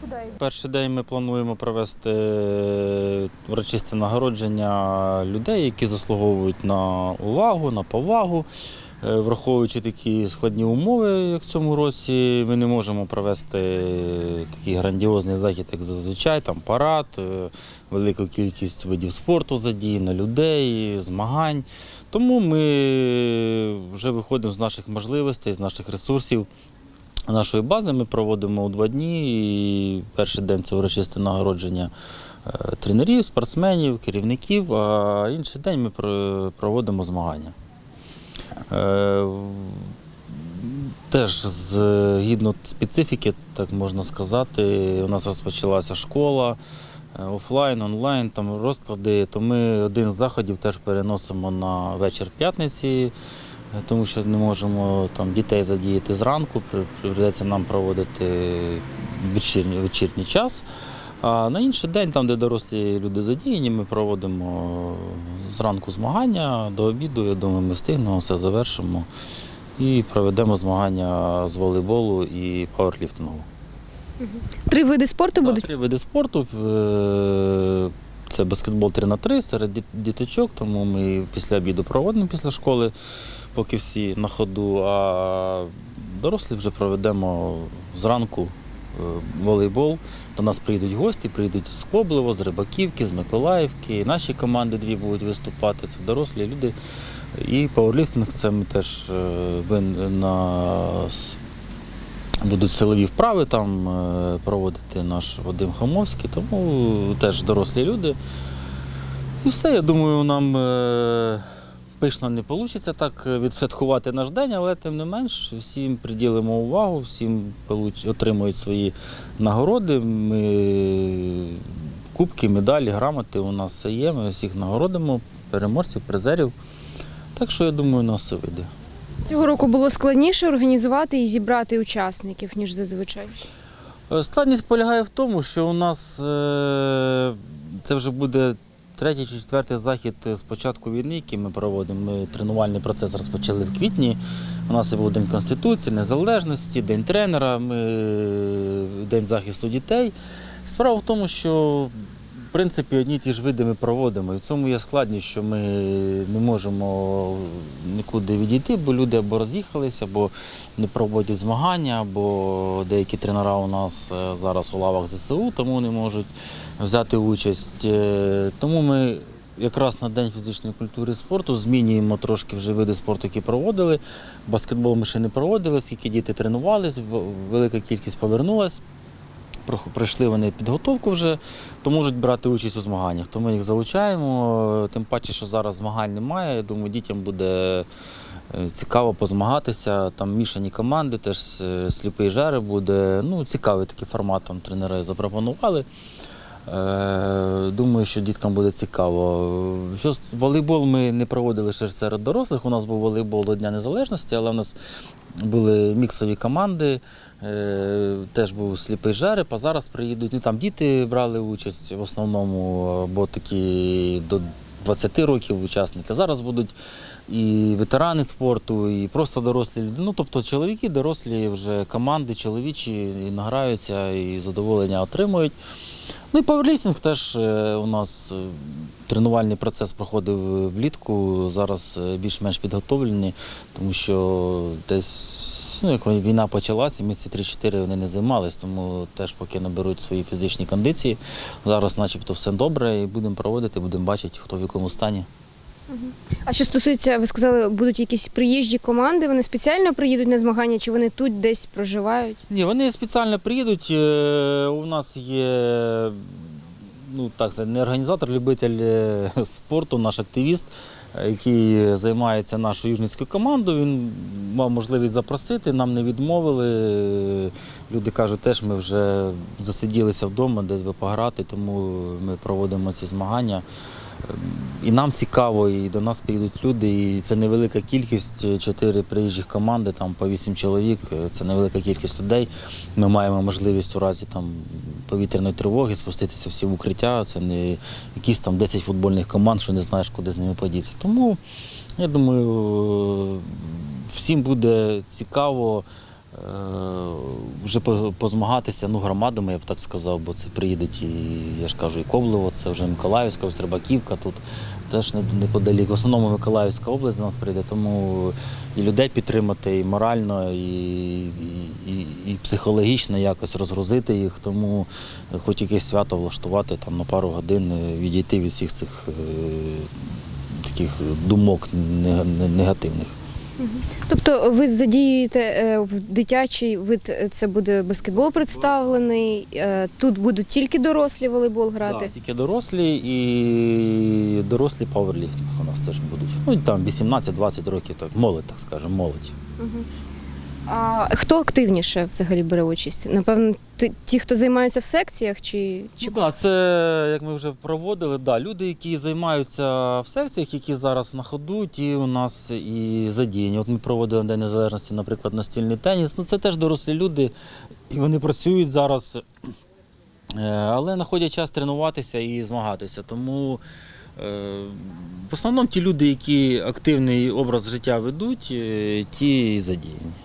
Куди? Перший день ми плануємо провести урочисте нагородження людей, які заслуговують на увагу, на повагу. Е, Враховуючи такі складні умови, як в цьому році, ми не можемо провести такий грандіозний захід, як зазвичай, там парад, е, велика кількість видів спорту задіяно, людей, змагань. Тому ми вже виходимо з наших можливостей, з наших ресурсів. Нашої бази ми проводимо у два дні. І перший день це урочисте нагородження е, тренерів, спортсменів, керівників, а інший день ми проводимо змагання. Е, Теж згідно специфіки, так можна сказати, у нас розпочалася школа е, офлайн, онлайн, там розклади, то ми один з заходів теж переносимо на вечір п'ятниці, тому що не можемо там дітей задіяти зранку, при- прийдеться нам проводити вечірній, вечірній час. А на інший день, там, де дорослі люди задіяні, ми проводимо зранку змагання до обіду. Я думаю, ми встигнемо, все завершимо і проведемо змагання з волейболу і пауерліфтингу. Три види спорту Так, будуть. Три види спорту. Е, Це баскетбол 3 на 3 серед діт- діточок, тому ми після обіду проводимо після школи, поки всі на ходу, а дорослі вже проведемо зранку е, волейбол. До нас приїдуть гості, приїдуть з Коблево, з Рибаківки, з Миколаївки. І Наші команди дві будуть виступати. Це дорослі люди. І пауерліфтинг це ми теж е, на будуть силові вправи там е, проводити наш Вадим Хамовський, тому теж дорослі люди. І все, я думаю, нам пишно не вийде так відсвяткувати наш день, але тим не менш всім приділимо увагу, всім отримують свої нагороди. Ми, кубки, медалі, грамоти у нас все є. Ми всіх нагородимо, переможців, призерів. Так що я думаю, у нас все вийде. Цього року було складніше організувати і зібрати учасників, ніж зазвичай. Е, Складність полягає в тому, що у нас е, це вже буде третій чи четвертий захід з початку війни, який ми проводимо. Ми тренувальний процес розпочали в квітні. У нас був День Конституції, Незалежності, День тренера, ми, День захисту дітей. Справа в тому, що в принципі одні ті ж види ми проводимо. І в цьому є складність, що ми не можемо нікуди відійти, бо люди або роз'їхалися, або не проводять змагання, або деякі тренера у нас е, зараз у лавах ЗСУ, тому не можуть взяти участь. Е, Тому ми якраз на День фізичної культури і спорту змінюємо трошки вже види спорту, які проводили. Баскетбол ми ще не проводили, оскільки діти тренувались, велика кількість повернулась. Пройшли вони підготовку вже, то можуть брати участь у змаганнях. Тому їх залучаємо. Тим паче, що зараз змагань немає. Я думаю, дітям буде е, цікаво позмагатися. Там мішані команди, теж е, сліпий жари буде. Ну, цікавий такий формат там тренери запропонували. Е, Думаю, що діткам буде цікаво. Що волейбол ми не проводили ще серед дорослих. У нас був волейбол до Дня Незалежності, але в нас були міксові команди. Е, Теж був сліпий жереб, а зараз приїдуть. Ну, там діти брали участь в основному, бо такі до 20 років учасники. Зараз будуть і ветерани спорту, і просто дорослі люди. Ну, тобто чоловіки, дорослі вже команди чоловічі і награються і задоволення отримують. Ну і паверліфтинг теж е, у нас е, тренувальний процес проходив влітку. Зараз е, більш-менш підготовлені, тому що десь, ну, як війна почалася, місці 3-4 вони не займались, тому теж поки наберуть свої фізичні кондиції. Зараз, начебто, все добре, і будемо проводити, будемо бачити, хто в якому стані. А що стосується, ви сказали, будуть якісь приїжджі команди, вони спеціально приїдуть на змагання, чи вони тут десь проживають? Ні, вони спеціально приїдуть. е, У нас є ну так це не організатор, любитель е, спорту, наш активіст, який займається нашою южницькою командою. Він мав можливість запросити, нам не відмовили. Е, Люди кажуть, теж ми вже засиділися вдома, десь би пограти, тому ми проводимо ці змагання. Ем, І нам цікаво, і до нас приїдуть люди, і це невелика кількість, чотири приїжджих команди, там по вісім чоловік, е, це невелика кількість людей. Ми маємо можливість у разі там повітряної тривоги спуститися всі в укриття. Це не якісь там 10 футбольних команд, що не знаєш, куди з ними подітися. Тому я думаю, всім буде цікаво. Вже позмагатися ну, громадами, я б так сказав, бо це приїдуть і, я ж кажу, і Коблево, це вже Миколаївська, ось Рибаківка тут теж неподалік. В основному Миколаївська область до нас прийде, тому і людей підтримати, і морально, і, і, і, і психологічно якось розгрузити їх. Тому хоч якесь свято влаштувати там на пару годин, е, відійти від всіх цих е, таких думок негативних. Тобто ви задіюєте е, в дитячий вид, е, це буде баскетбол представлений, е, тут будуть тільки дорослі волейбол грати. Да, тільки дорослі і дорослі пауерліфтинг у нас теж будуть. Ну і там 18-20 років, так, молодь, так скажемо, молодь. А хто активніше взагалі бере участь? Напевно, ті, хто займаються в секціях, чи, чи... Ну, да, це як ми вже проводили, да, люди, які займаються в секціях, які зараз на ходу, ті у нас і задіяні. От ми проводили День Незалежності, наприклад, настільний теніс. Ну це теж дорослі люди, і вони працюють зараз, е, але знаходять час тренуватися і змагатися. Тому е, в основному ті люди, які активний образ життя ведуть, е, ті і задіяні.